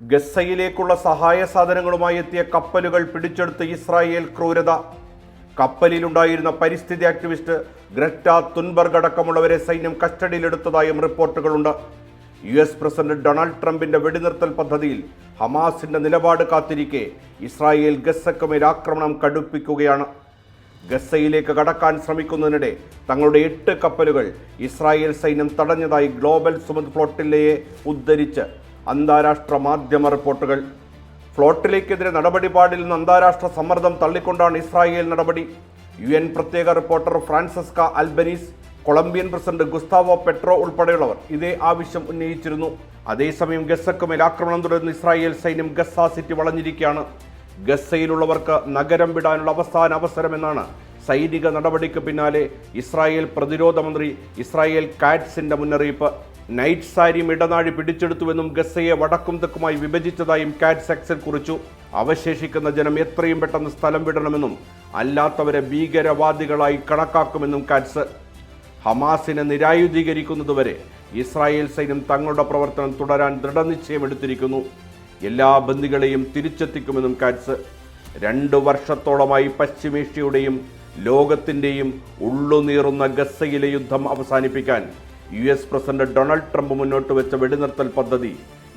ഗസയിലേക്കുള്ള സഹായ സാധനങ്ങളുമായി എത്തിയ കപ്പലുകൾ പിടിച്ചെടുത്ത് ഇസ്രായേൽ ക്രൂരത. കപ്പലിലുണ്ടായിരുന്ന പരിസ്ഥിതി ആക്ടിവിസ്റ്റ് ഗ്രറ്റ തുൻബർഗ് അടക്കമുള്ളവരെ സൈന്യം കസ്റ്റഡിയിലെടുത്തതായും റിപ്പോർട്ടുകളുണ്ട്. യു എസ് പ്രസിഡന്റ് ഡൊണാൾഡ് ട്രംപിന്റെ വെടിനിർത്തൽ പദ്ധതിയിൽ ഹമാസിന്റെ നിലപാട് കാത്തിരിക്കെ ഇസ്രായേൽ ഗസക്കുമേൽ ആക്രമണം കടുപ്പിക്കുകയാണ്. ഗസയിലേക്ക് കടക്കാൻ ശ്രമിക്കുന്നതിനിടെ തങ്ങളുടെ എട്ട് കപ്പലുകൾ ഇസ്രായേൽ സൈന്യം തടഞ്ഞതായി ഗ്ലോബൽ സുമത് ഫ്ലോട്ടില്ലയെ ഉദ്ധരിച്ച് അന്താരാഷ്ട്ര മാധ്യമ റിപ്പോർട്ടുകൾ. ഫ്ലോട്ടിലേക്കെതിരെ നടപടിപാടിൽ നിന്ന് അന്താരാഷ്ട്ര സമ്മർദ്ദം തള്ളിക്കൊണ്ടാണ് ഇസ്രായേൽ നടപടി. യു എൻ പ്രത്യേക reporter Francesca Albanese Colombian president Gustavo Petro ഉൾപ്പെടെയുള്ളവർ ഇതേ ആവശ്യം ഉന്നയിച്ചിരുന്നു. അതേസമയം ഗസക്കുമേൽ ആക്രമണം തുടരുന്ന ഇസ്രായേൽ സൈന്യം ഗസ സിറ്റി വളഞ്ഞിരിക്കുകയാണ്. ഗസയിലുള്ളവർക്ക് നഗരം വിടാനുള്ള അവസാന അവസരമെന്നാണ് സൈനിക നടപടിക്ക് പിന്നാലെ ഇസ്രായേൽ പ്രതിരോധ മന്ത്രി ഇസ്രായേൽ കാറ്റ്സിന്റെ മുന്നറിയിപ്പ്. നൈറ്റ് സാരിയും ഇടനാഴി പിടിച്ചെടുത്തുവെന്നും ഗസയെ വടക്കും തെക്കുമായി വിഭജിച്ചതായും കാറ്റ് സെക്സൽ കുറിച്ചു. അവശേഷിക്കുന്ന ജനം എത്രയും പെട്ടെന്ന് സ്ഥലം വിടണമെന്നും അല്ലാത്തവരെ ഭീകരവാദികളായി കണക്കാക്കുമെന്നും കാറ്റ്സ്. ഹമാസിനെ നിരായുധീകരിക്കുന്നതുവരെ ഇസ്രായേൽ സൈന്യം തങ്ങളുടെ പ്രവർത്തനം തുടരാൻ ദൃഢനിശ്ചയമെടുത്തിരിക്കുന്നു. എല്ലാ ബന്ദികളെയും തിരിച്ചെത്തിക്കുമെന്നും കാറ്റ്സ്. രണ്ട് വർഷത്തോളമായി പശ്ചിമേഷ്യയുടെയും ലോകത്തിന്റെയും ഉള്ളുനീറുന്ന ഗസയിലെ യുദ്ധം അവസാനിപ്പിക്കാൻ U S president Donald Trump മുന്നോട്ട് വെച്ച വെടിനിർത്തൽ പദ്ധതി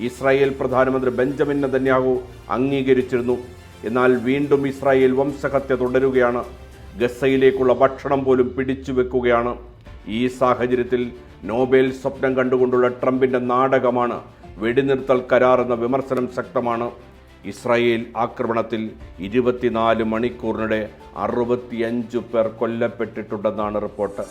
ഇസ്രായേൽ പ്രധാനമന്ത്രി ബെഞ്ചമിൻ നെതന്യാഹു അംഗീകരിച്ചിരുന്നു. എന്നാൽ വീണ്ടും ഇസ്രായേൽ വംശഹത്യ തുടരുകയാണ്. ഗസയിലേക്കുള്ള ഭക്ഷണം പോലും പിടിച്ചു വെക്കുകയാണ്. ഈ സാഹചര്യത്തിൽ നോബേൽ സ്വപ്നം കണ്ടുകൊണ്ടുള്ള ട്രംപിന്റെ നാടകമാണ് വെടിനിർത്തൽ കരാർ എന്ന വിമർശനം ശക്തമാണ്. ഇസ്രായേൽ ആക്രമണത്തിൽ ഇരുപത്തിനാല് മണിക്കൂറിനിടെ അറുപത്തിയഞ്ചു പേർ കൊല്ലപ്പെട്ടിട്ടുണ്ടെന്നാണ് റിപ്പോർട്ട്.